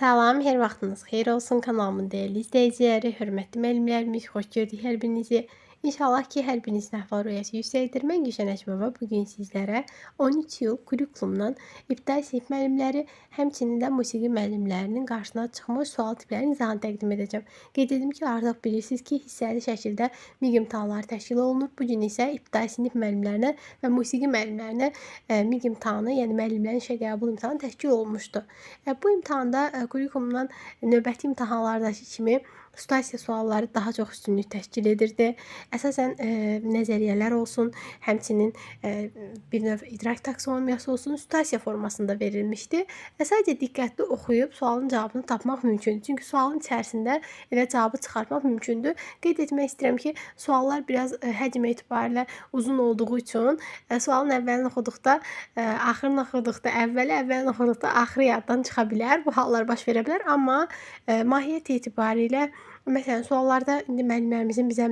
Salam, hər vaxtınız xeyir olsun kanalımın dəyərli izləyiciləri, hörmətli müəllimlərimiz, xoş gördük hər birinizi. İnşallah ki, hər birinizin əhval ruhiyyəsi yüksəkdir. Mən Gülşən Əcmova bu gün sizlərə 13 il kurikulumdan ibtidai sinif müəllimləri, həmçinin də musiqi müəllimlərinin qarşısına çıxmış sual tiplərinin izahını təqdim edəcəm. Qeyd edim ki, artıq bilirsiniz ki, hissəli şəkildə MİQ imtahanları təşkil olunur. Bu gün isə ibtidai sinif müəllimlərinə və musiqi müəllimlərinə e, MİQ imtahanı, yəni müəllimlərin işə qəbul imtahanı təşkil olunmuşdu. E, bu imtahanda e, kurikulumdan növbəti imtahanlardakı kimi Situasiya sualları daha çox üstünlük təşkil edirdi. Əsasən e, nəzəriyyələr olsun, həmçinin e, bir növ idrak taksonomiyası olsun, situasiya formasında verilmişdi. Və sadəcə diqqətli oxuyub sualın cavabını tapmaq mümkündür. Çünki sualın içərisində elə cavabı çıxartmaq mümkündür. Qeyd etmək istəyirəm ki, suallar biraz e, həcm etibarilə uzun olduğu üçün e, sualın əvvəlini oxuduqda, e, axırını oxuduqda, əvvəli, əvvəlini oxuduqda axırı yaddan çıxa bilər. Bu hallar baş verə bilər, amma e, mahiyyət etibarilə Məsələn, suallarda indi müəllimlərimizin bizə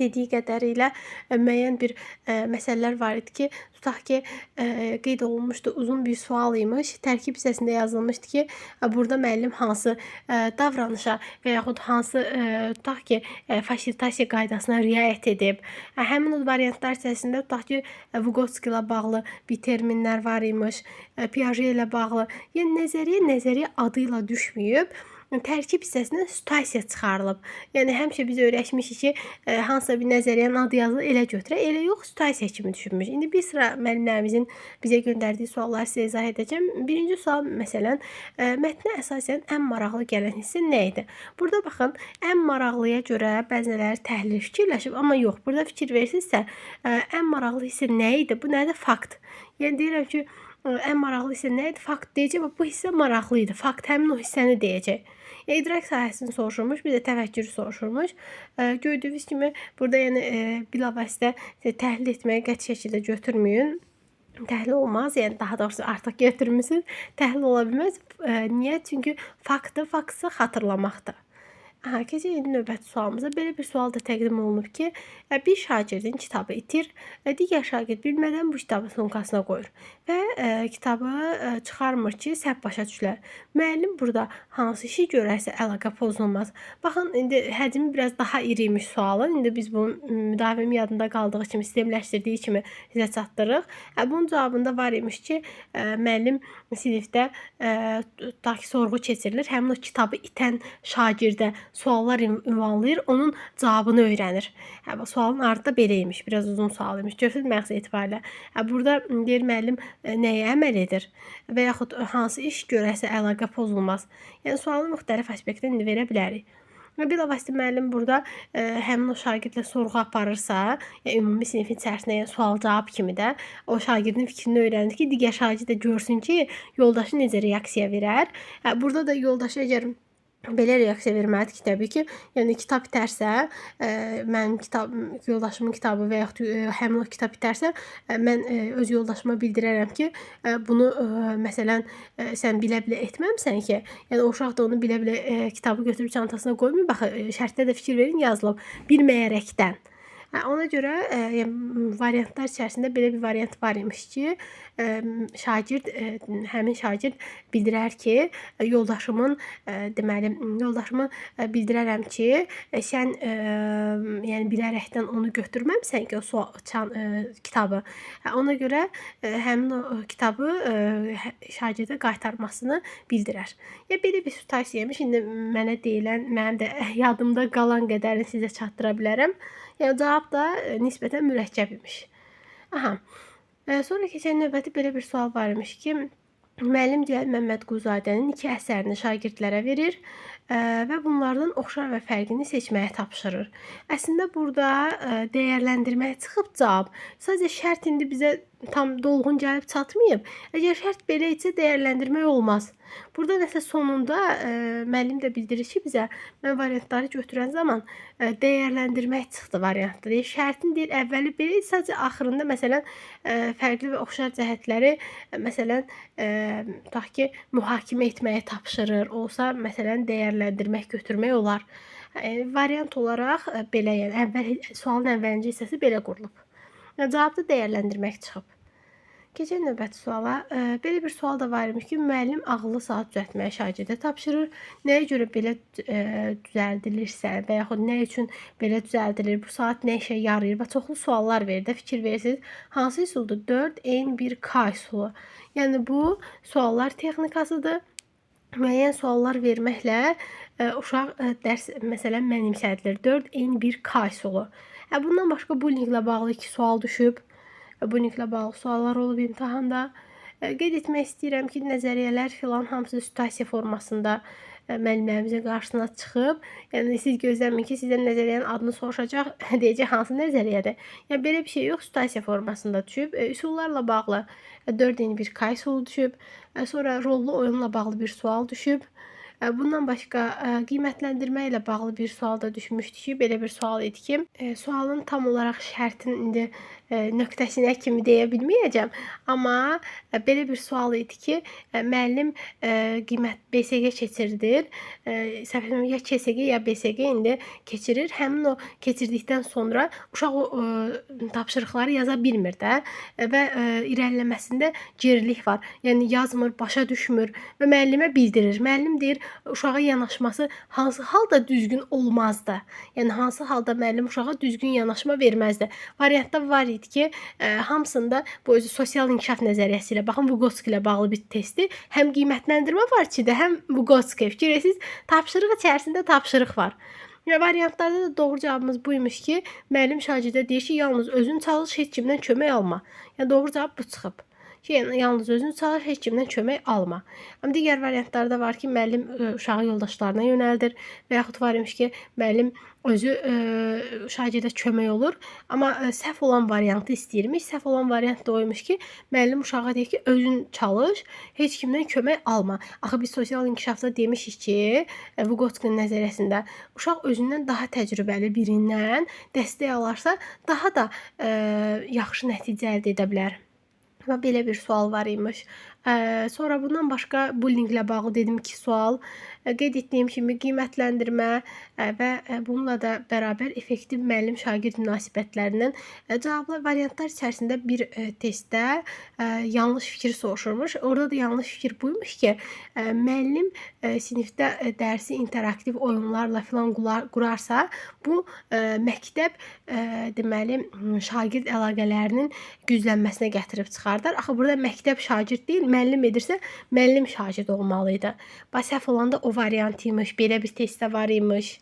dediyi qədərilə e, müəyyən bir ə, e, məsələlər var idi ki, tutaq ki, ə, e, qeyd olunmuşdu, uzun bir sual imiş. Tərkib hissəsində yazılmışdı ki, ə, burada müəllim hansı ə, davranışa və yaxud hansı ə, tutaq ki, ə, fasilitasiya qaydasına riayət edib. Ə, həmin o variantlar içərisində tutaq ki, Vygotsky ilə bağlı bir terminlər var imiş, Piaget ilə bağlı. Yəni nəzəriyyə nəzəriyyə adı ilə düşməyib tərkib hissəsindən situasiya çıxarılıb. Yəni həmişə biz öyrəşmişik ki, ə, e, hansısa bir nəzəriyyənin adı yazılır, elə götürə, elə yox, situasiya kimi düşünmüş. İndi bir sıra müəllimlərimizin bizə göndərdiyi sualları sizə izah edəcəm. Birinci sual məsələn, ə, e, mətnə əsasən ən maraqlı gələn hissə nə idi? Burada baxın, ən maraqlıya görə bəziləri təhlil fikirləşib, amma yox, burada fikir versinizsə, e, ən maraqlı hissə nə idi? Bu nədir? Fakt. Yəni deyirəm ki, ən maraqlı hissə nə idi? Fakt deyəcək və bu hissə maraqlı idi. Fakt həmin o hissəni deyəcək. İdrak sahəsini soruşurmuş, bir də təfəkkürü soruşurmuş. E, gördüyünüz kimi burada yəni bilavasitə təhlil etməyi qəti şəkildə götürməyin. Təhlil olmaz. Yəni daha doğrusu artıq götürmüsünüz. Təhlil ola bilməz. Niyə? Çünki faktı, faktı xatırlamaqdır. Hə, keçək indi növbəti sualımıza. Belə bir sual da təqdim olunub ki, bir şagirdin kitabı itir, digər şagird bilmədən bu kitabı sumkasına qoyur və ə, kitabı çıxarmır ki, səhv başa düşülər. Müəllim burada hansı işi görərsə əlaqə pozulmaz. Baxın, indi həcmi biraz daha iri imiş sualın. İndi biz bunu müdavimi yadında qaldığı kimi, sistemləşdirdiyi kimi sizə çatdırırıq. Bunun cavabında var imiş ki, müəllim sinifdə tutaq ki, sorğu keçirilir. Həmin o kitabı itən şagirdə suallar ünvanlayır, onun cavabını öyrənir. Hə, sualın ardı da belə imiş. Biraz uzun sual imiş. Görsəz məqsəd etibarilə. Hə, burada deyir müəllim e, nəyə əməl edir və yaxud hansı iş görəsə əlaqə pozulmaz. Yəni sualın müxtəlif aspektini indi verə bilərik. Və bilavasitə müəllim burada ə, e, həmin o şagirdlə sorğu aparırsa, yəni ümumi sinifin içərisində yəni sual-cavab kimi də o şagirdin fikrini öyrənir ki, digər şagird də görsün ki, yoldaşı necə reaksiya verər. Hə, burada da yoldaşı əgər belə reaksiya verməlidir ki, təbii ki, yəni kitab itərsə, ə, e, mənim kitab yoldaşımın kitabı və yaxud ə, e, həmin o kitab itərsə, ə, e, mən ə, öz yoldaşıma bildirərəm ki, ə, bunu ə, məsələn ə, sən bilə-bilə etməmisən ki, yəni o uşaq da onu bilə-bilə kitabı götürüb çantasına qoymayıb. Bax, şərtdə də fikir verin yazılıb. Bilməyərəkdən. Ona görə ə, yəni, variantlar içərisində belə bir variant var imiş ki, ə, şagird ə, həmin şagird bildirər ki, yoldaşımın ə, deməli yoldaşımı ə, bildirərəm ki, ə, sən ə, yəni bilərəkdən onu götürməmisən ki, o sual çan, ə, kitabı. Ona görə ə, həmin o kitabı ə, şagirdə qaytarmasını bildirər. Ya belə bir situasiyamış. İndi mənə deyilən, mənim də yadımda qalan qədərini sizə çatdıra bilərəm. Yəni cavab da e, nisbətən mürəkkəb imiş. Aha. E, sonra keçən növbəti belə bir sual var imiş ki, müəllim Cəlal Məmmədquluzadənin iki əsərini şagirdlərə verir e, və bunlardan oxşar və fərqini seçməyə tapşırır. Əslində burada dəyərləndirməyə çıxıb cavab. Sadəcə şərt indi bizə tam dolğun gəlib çatmayıb. Əgər şərt belə isə dəyərləndirmək olmaz. Burada nəsə sonunda ə, e, müəllim də bildirir ki, bizə mən variantları götürən zaman ə, e, dəyərləndirmək çıxdı variantda. Deyir, şərtin deyir əvvəli belə, sadəcə axırında məsələn ə, e, fərqli və oxşar cəhətləri ə, məsələn tutaq ki, mühakimə etməyə tapşırır. Olsa məsələn dəyərləndirmək, götürmək olar. Ə, variant olaraq ə, belə, yəni əvvəl sualın əvvəlinci hissəsi belə qurulub. Cavabda dəyərləndirmək çıxıb. Keçək növbəti suala. Ə, belə bir sual da var imiş ki, müəllim ağıllı saat düzəltməyi şagirdə tapşırır. Nəyə görə belə ə, düzəldilirsə və yaxud nə üçün belə düzəldilir, bu saat nə işə yarayır və çoxlu suallar verir də fikir verirsiniz. Hansı üsuldur? 4 n 1 k üsulu. Yəni bu suallar texnikasıdır. Müəyyən suallar verməklə ə, uşaq ə, dərs məsələn mənimsədilir. 4 n 1 k üsulu. Hə, bundan başqa bullyinglə bağlı 2 sual düşüb. Bununla bağlı suallar olub imtahanda. E, Qeyd etmək istəyirəm ki, nəzəriyyələr filan hamısı situasiya formasında e, müəllimlərimizin qarşısına çıxıb. Yəni siz gözləməyin ki, sizdən nəzəriyyənin adını soruşacaq, deyəcək hansı nəzəriyyədir. Yəni belə bir şey yox, situasiya formasında düşüb. E, Üsullarla bağlı 4 yeni bir kay düşüb. Sonra rollu oyunla bağlı bir sual düşüb. E, Bundan başqa e, qiymətləndirmə ilə bağlı bir sual da düşmüşdü ki, belə bir sual idi ki, e, sualın tam olaraq şərtin indi nöqtəsinə kimi deyə bilməyəcəm, amma belə bir sual idi ki, müəllim qiymət BSG keçirdir. E, səhv etmirəm, ya KSG ya BSG indi keçirir. Həmin o keçirdikdən sonra uşaq o tapşırıqları yaza bilmir də və irəliləməsində gerilik var. Yəni yazmır, başa düşmür və müəllimə bildirir. Müəllim deyir, uşağa yanaşması hansı halda düzgün olmazdı. Yəni hansı halda müəllim uşağa düzgün yanaşma verməzdi. Variantda var idi ki, ə, hamısında bu özü sosial inkişaf nəzəriyyəsi ilə baxın Vygotsky ilə bağlı bir testdir. Həm qiymətləndirmə var içində, həm Vygotsky. Fikir edirsiniz, tapşırıq içərisində tapşırıq var. Ya variantlarda da doğru cavabımız buymuş ki, müəllim şagirdə deyir ki, yalnız özün çalış, heç kimdən kömək alma. Yəni doğru cavab bu çıxıb ki, yalnız özün çalış, heç kimdən kömək alma. Amma digər variantlarda var ki, müəllim ə, uşağı yoldaşlarına yönəldir və yaxud var imiş ki, müəllim özü ə, şagirdə kömək olur, amma ə, səhv olan variantı istəyirmiş. Səhv olan variant da o imiş ki, müəllim uşağa deyir ki, özün çalış, heç kimdən kömək alma. Axı biz sosial inkişafda demişik ki, ə, Vygotsky'nin nəzəriyyəsində uşaq özündən daha təcrübəli birindən dəstək alarsa, daha da ə, yaxşı nəticə əldə edə bilər. Və belə bir sual var imiş. Sonra bundan başqa bullyinglə bağlı dedim ki, sual qeyd etdiyim kimi qiymətləndirmə və bununla da bərabər effektiv müəllim-şagird münasibətlərindən ə, cavablar variantlar içərisində bir testdə yanlış fikir soruşulmuş. Orada da yanlış fikir buymuş ki, müəllim sinifdə dərsi interaktiv oyunlarla filan qurarsa, bu məktəb deməli şagird əlaqələrinin güclənməsinə gətirib çıxardar. Axı burada məktəb şagird deyil, müəllim edirsə, müəllim şagird olmalı idi. Bax səhv olanda o variant imiş, belə bir testdə var imiş.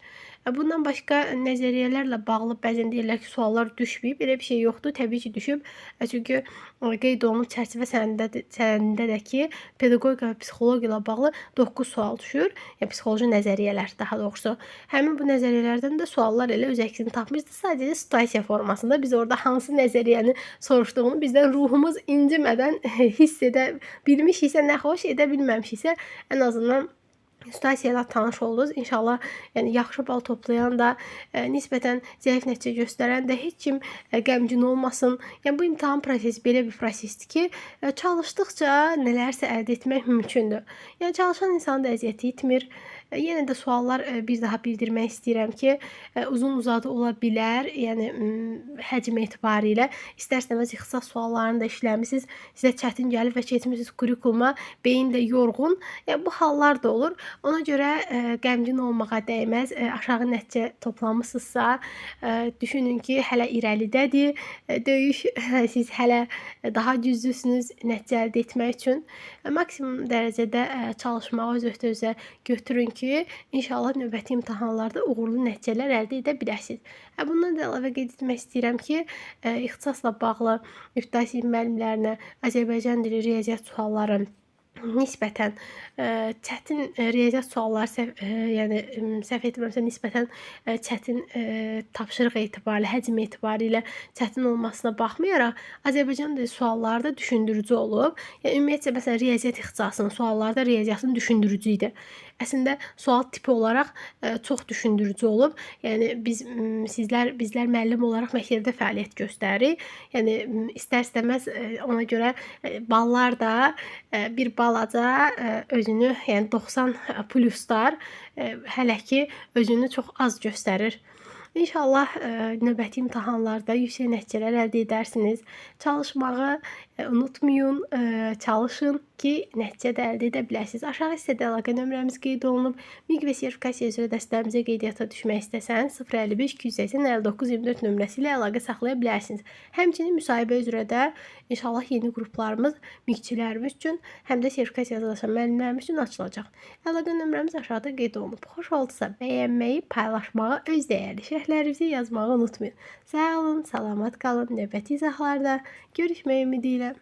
E, Bundan başqa nəzəriyyələrlə bağlı bəzən deyirlər ki, suallar düşməyib. Belə bir şey yoxdur. Təbii ki, düşüb. E, Çünki e, qeyd olunmuş çərçivə sənədində də- sənədində də ki, pedaqogika və psixologiya ilə bağlı 9 sual düşür. Yəni psixoloji nəzəriyyələr daha doğrusu. Həmin bu nəzəriyyələrdən də suallar elə öz əksini tapmışdı. Sadəcə situasiya formasında biz orada hansı nəzəriyyəni soruşduğunu bizdən ruhumuz incimədən hiss edə bilmişiksə, nə xoş edə bilməmişiksə, ən azından situasiya ilə tanış oldunuz. İnşallah, yəni yaxşı bal toplayan da, ə, nisbətən zəif nəticə göstərən də heç kim ə, qəmgin olmasın. Yəni bu imtahan prosesi belə bir prosesdir ki, ə, çalışdıqca nələrsə əldə etmək mümkündür. Yəni çalışan insanın da əziyyəti itmir. Ə, Yenə də suallar ə, bir daha bildirmək istəyirəm ki, ə, uzun-uzadı ola bilər. Yəni həcm etibarilə istər-istəməz ixtisas suallarını da işləmisiniz. Sizə çətin gəlib və keçmisiniz kurikuluma, beyin də yorğun. Yəni bu hallar da olur. Ona görə qəmgin olmağa dəyməz. Aşağı nəticə toplamısınızsa, düşünün ki, hələ irəlidədir. Döyüş siz hələ daha güclüsünüz nəticə əldə etmək üçün. Maksimum dərəcədə ə, çalışmağı öz öhdənizə götürün ki, inşallah növbəti imtahanlarda uğurlu nəticələr əldə edə biləsiniz. Hə, bundan da əlavə qeyd etmək istəyirəm ki, ə, ixtisasla bağlı ibtidai müəllimlərinə Azərbaycan dili riyaziyyat sualları nisbətən ə, çətin ə, riyaziyyat sualları səhv, ə, yəni ım, səhv etmirəmsə nisbətən ə, çətin ə, tapşırıq etibarilə, həcm etibarilə çətin olmasına baxmayaraq Azərbaycan dili sualları da düşündürücü olub. Yəni ümumiyyətcə məsələn riyaziyyat ixtisasının sualları da riyaziyyatın düşündürücü idi. Əslində sual tipi olaraq ə, çox düşündürücü olub. Yəni biz m, sizlər bizlər müəllim olaraq məktəbdə fəaliyyət göstəririk. Yəni istər-istəməz ə, ona görə ə, ballar da ə, bir balaca ə, özünü, yəni 90 pluslar ə, hələ ki özünü çox az göstərir. İnşallah növbəti imtahanlarda yüksək nəticələr əldə edərsiniz. Çalışmağı unutmayın, çalışın ki, nəticə də əldə edə biləsiniz. Aşağı hissədə əlaqə nömrəmiz qeyd olunub. MİQ və sertifikasiya üzrə dərslərimizə qeydiyyata düşmək istəsəniz 055 280 59 24 nömrəsi ilə əlaqə saxlaya bilərsiniz. Həmçinin müsahibə üzrə də inşallah yeni qruplarımız MİQ-çilərimiz üçün, həm də sertifikasiya hazırlaşan müəllimlərimiz üçün açılacaq. Əlaqə nömrəmiz aşağıda qeyd olunub. Xoş oldusa bəyənməyi, paylaşmağı, öz dəyərli şərhlərinizi yazmağı unutmayın. Sağ olun, salamat qalın. Növbəti izahlarda görüşmək ümidi ilə.